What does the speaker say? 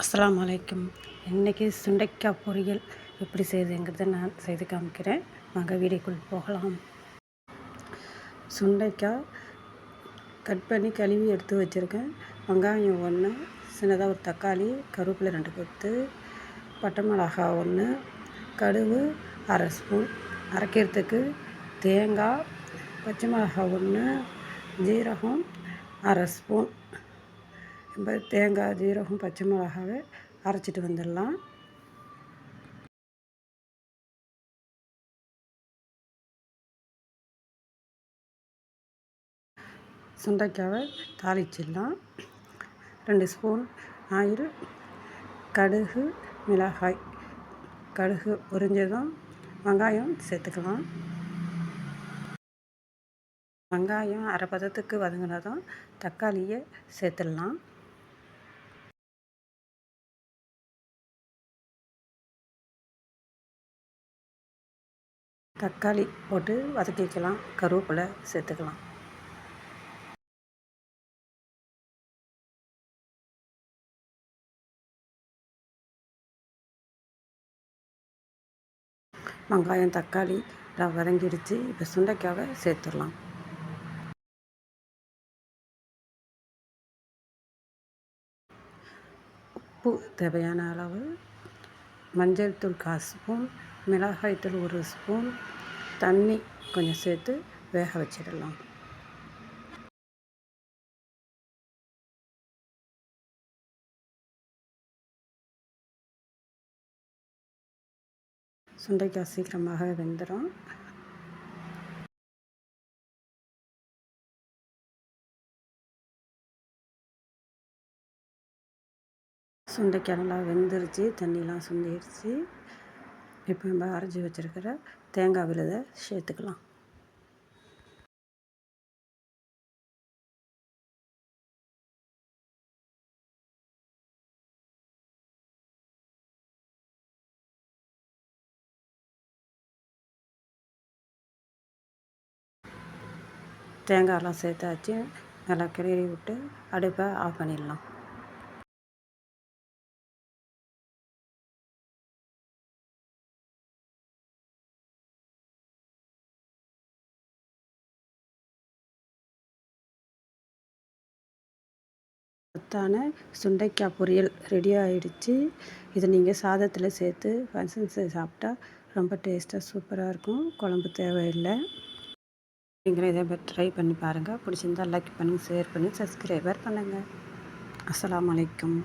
அஸ்லாம் வலைக்கம் இன்றைக்கி சுண்டைக்காய் பொரியல் எப்படி செய்யுதுங்கிறத நான் செய்து காமிக்கிறேன். வாங்க வீடியோக்குள் போகலாம். சுண்டைக்காய் கட் பண்ணி கழுவி எடுத்து வச்சுருக்கேன். வெங்காயம் ஒன்று சின்னதாக ஒரு தக்காளி கருவேப்பிலை ரெண்டு கொத்து பட்டை மிளகா ஒன்று கடுகு அரை ஸ்பூன் அரைக்கிறதுக்கு தேங்காய் பச்சை மிளகா ஒன்று ஜீரகம் அரை ஸ்பூன் நம்ம தேங்காய் ஜீரகம் பச்சை மிளகாவை அரைச்சிட்டு வந்துடலாம். சுண்டைக்காவை தாளிச்சிடலாம். ரெண்டு ஸ்பூன் ஆயில் கடுகு மிளகாய். கடுகு உறிஞ்சதும் வெங்காயம் சேர்த்துக்கலாம். வெங்காயம் அரை பதத்துக்கு வதங்கினதும் தக்காளியை சேர்த்துடலாம். தக்காளி போட்டு வதக்கிக்கலாம். கருவேப்பிலை சேர்த்துக்கலாம். வெங்காயம் தக்காளி வதங்கிடுச்சு. இப்போ சுண்டைக்காவை சேர்த்துடலாம். உப்பு தேவையான அளவு மஞ்சள் தூள் கால் ஸ்பூன் மிளகாய்த்தூள் ஒரு ஸ்பூன் தண்ணி கொஞ்சம் சேர்த்து வேக வச்சிடலாம். சுண்டைக்காய் சீக்கிரமாக வெந்துடும் சுண்டைக்காய் நல்லா வெந்துருச்சு தண்ணிலாம் சுண்டிடுச்சு இப்போ நம்ம அரைச்சி வச்சுருக்கிற தேங்காய் விழுதை சேர்த்துக்கலாம். தேங்காயெல்லாம் சேர்த்தாச்சு. நல்லா கிளறி விட்டு அடுப்பை ஆஃப் பண்ணிடலாம். சத்தான சுண்டைக்காய் பொரியல் ரெடி ஆகிடுச்சு இதை நீங்கள் சாதத்தில் சேர்த்து ஃபங்க்ஷன்ஸ் சாப்பிட்டா ரொம்ப டேஸ்ட்டாக சூப்பராக இருக்கும். குழம்பு தேவையில்லை. நீங்களும் இதே மாதிரி ட்ரை பண்ணி பாருங்கள் பிடிச்சிருந்தால் லைக் பண்ணுங்கள் ஷேர் பண்ணி சப்ஸ்கிரைபர் பண்ணுங்கள் அஸ்லாம் வலைக்கம்